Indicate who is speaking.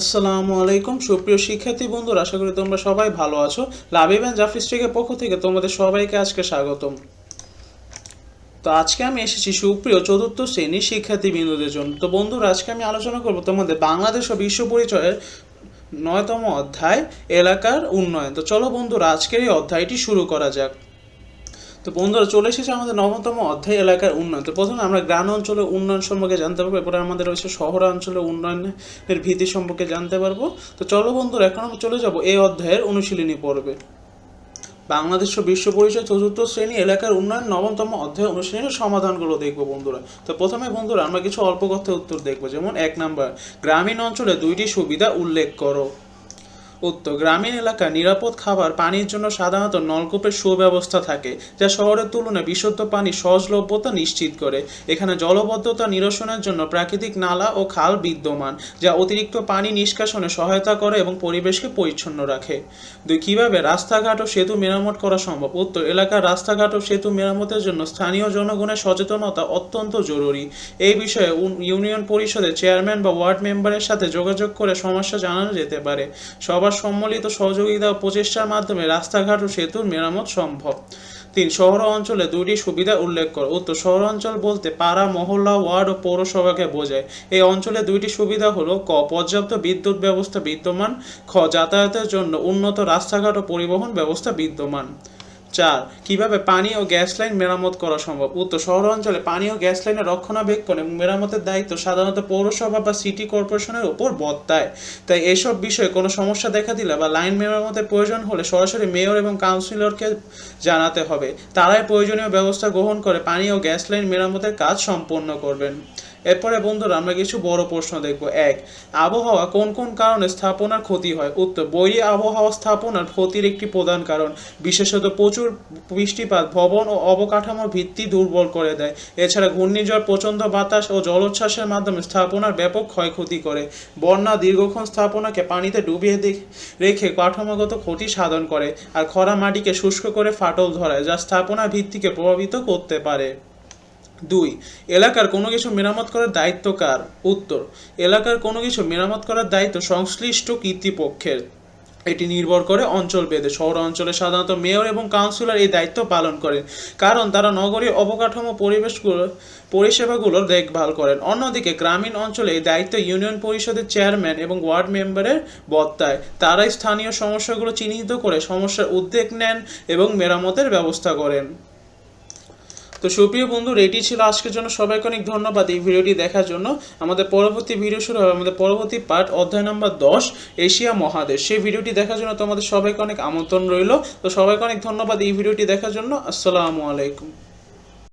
Speaker 1: আসসালামু আলাইকুম। সুপ্রিয় শিক্ষার্থী বন্ধুরা, আশা করি তোমরা সবাই ভালো আছো। লাবিব অ্যান্ড জাফরি স্ট্রিকের পক্ষ থেকে তোমাদের সবাইকে আজকে স্বাগতম। তো আজকে আমি এসেছি সুপ্রিয় চতুর্থ শ্রেণির শিক্ষার্থী বিন্দুদের জন্য। তো বন্ধুরা, আজকে আমি আলোচনা করব তোমাদের বাংলাদেশ ও বিশ্ব পরিচয়ের নয়তম অধ্যায়, এলাকার উন্নয়ন। তো চলো বন্ধুরা, আজকের এই অধ্যায়টি শুরু করা যাক। তো বন্ধুরা, চলে এসেছে আমাদের নবতম অধ্যায় এলাকার উন্নয়ন। তো প্রথমে আমরা গ্রাম অঞ্চলের উন্নয়ন সম্পর্কে জানতে পারব, এরপরে আমাদের রয়েছে শহর অঞ্চলের উন্নয়নের ভীতি সম্পর্কে জানতে পারব। তো চলো বন্ধুরা, এখন আমরা চলে যাব এই অধ্যায়ের অনুশীলনী পর্বে। বাংলাদেশ বিশ্ব পরিচয় চতুর্থ শ্রেণি এলাকার উন্নয়ন নবমতম অধ্যায় অনুশীলনের সমাধানগুলো দেখব বন্ধুরা। তো প্রথমে বন্ধুরা, আমরা কিছু অল্প কথা উত্তর দেখব। যেমন, এক নাম্বার, গ্রামীণ অঞ্চলে দুইটি সুবিধা উল্লেখ করো। উত্তর গ্রামীণ এলাকায় নিরাপদ খাবার পানির জন্য সাধারণত নলকূপের সুব্যবস্থা থাকে, যা শহরের তুলনায় বিশুদ্ধ পানি সহজলভ্যতা নিশ্চিত করে। এখানে জলবদ্ধতা নিরসনের জন্য প্রাকৃতিক নালা ও খাল বিদ্যমান, যা অতিরিক্ত পানি নিষ্কাশনে সহায়তা করে এবং পরিবেশকে পরিচ্ছন্ন রাখে। দুই, কীভাবে রাস্তাঘাট ও সেতু মেরামত করা সম্ভব? উত্তর এলাকার রাস্তাঘাট ও সেতু মেরামতের জন্য স্থানীয় জনগণের সচেতনতা অত্যন্ত জরুরি। এই বিষয়ে ইউনিয়ন পরিষদের চেয়ারম্যান বা ওয়ার্ড মেম্বারের সাথে যোগাযোগ করে সমস্যা জানানো যেতে পারে। সবার সম্মিলিত সহযোগিতা ও প্রচেষ্টার মাধ্যমে রাস্তাঘাট ও সেতুর মেরামত সম্ভব। তিন শহর অঞ্চলে দুইটি সুবিধা উল্লেখ কর। উত্তর শহর অঞ্চল বলতে পাড়া, মহল্লা, ওয়ার্ড ও পৌরসভাকে বোঝায়। এই অঞ্চলে দুইটি সুবিধা হলো, ক, পর্যাপ্ত বিদ্যুৎ ব্যবস্থা বিদ্যমান, খ, যাতায়াতের জন্য উন্নত রাস্তাঘাট ও পরিবহন ব্যবস্থা বিদ্যমান। চার কীভাবে পানি ও গ্যাস লাইন মেরামত করা সম্ভব? উত্তর শহর অঞ্চলে পানি ও গ্যাস লাইনের রক্ষণাবেক্ষণ এবং মেরামতের দায়িত্ব সাধারণত পৌরসভা বা সিটি কর্পোরেশনের উপর বর্তায়। তাই এসব বিষয়ে কোনো সমস্যা দেখা দিলে বা লাইন মেরামতের প্রয়োজন হলে সরাসরি মেয়র এবং কাউন্সিলরকে জানাতে হবে। তারাই প্রয়োজনীয় ব্যবস্থা গ্রহণ করে পানি ও গ্যাস লাইন মেরামতের কাজ সম্পন্ন করবেন। এরপরে বন্ধুরা, আমরা কিছু বড় প্রশ্ন দেখব। এক, আবহাওয়া কোন কোন কারণে স্থাপনার ক্ষতি হয়? উত্তর বৈরী আবহাওয়া স্থাপনার ক্ষতির একটি প্রধান কারণ। বিশেষত প্রচুর বৃষ্টিপাত, ভবন ও অবকাঠামোর ভিত্তি দুর্বল করে দেয়। এছাড়া ঘূর্ণিঝড়, প্রচণ্ড বাতাস ও জলোচ্ছ্বাসের মাধ্যমে স্থাপনার ব্যাপক ক্ষয়ক্ষতি করে। বন্যা দীর্ঘক্ষণ স্থাপনাকে পানিতে ডুবিয়ে রেখে কাঠামোগত ক্ষতি সাধন করে। আর খরা মাটিকে শুষ্ক করে ফাটল ধরায়, যা স্থাপনার ভিত্তিকে প্রভাবিত করতে পারে। দুই, এলাকার কোনো কিছু মেরামত করার দায়িত্ব কার? উত্তর, এলাকার কোনো কিছু মেরামত করার দায়িত্ব সংশ্লিষ্ট কর্তৃপক্ষের। এটি নির্ভর করে অঞ্চল ভেদে। শহর অঞ্চলে সাধারণত মেয়র এবং কাউন্সিলর এই দায়িত্ব পালন করেন, কারণ তারা নগরীর অবকাঠামো পরিবেশগুলো পরিষেবাগুলোর দেখভাল করেন। অন্যদিকে গ্রামীণ অঞ্চলে এই দায়িত্ব ইউনিয়ন পরিষদের চেয়ারম্যান এবং ওয়ার্ড মেম্বারের বত্তায়। তারাই স্থানীয় সমস্যাগুলো চিহ্নিত করে সমস্যার উদ্যোগ নেন এবং মেরামতের ব্যবস্থা করেন। তো সুপ্রিয় বন্ধু এটি ছিল আজকের জন্য। সবাইকে অনেক ধন্যবাদ এই ভিডিওটি দেখার জন্য। আমাদের পরবর্তী ভিডিও শুরু হবে। আমাদের পরবর্তী পার্ট অধ্যায় নম্বর দশ, এশিয়া মহাদেশ। সেই ভিডিওটি দেখার জন্য তোমাদের সবাইকে অনেক আমন্ত্রণ রইল। তো সবাইকে অনেক ধন্যবাদ এই ভিডিওটি দেখার জন্য। আসসালামু আলাইকুম।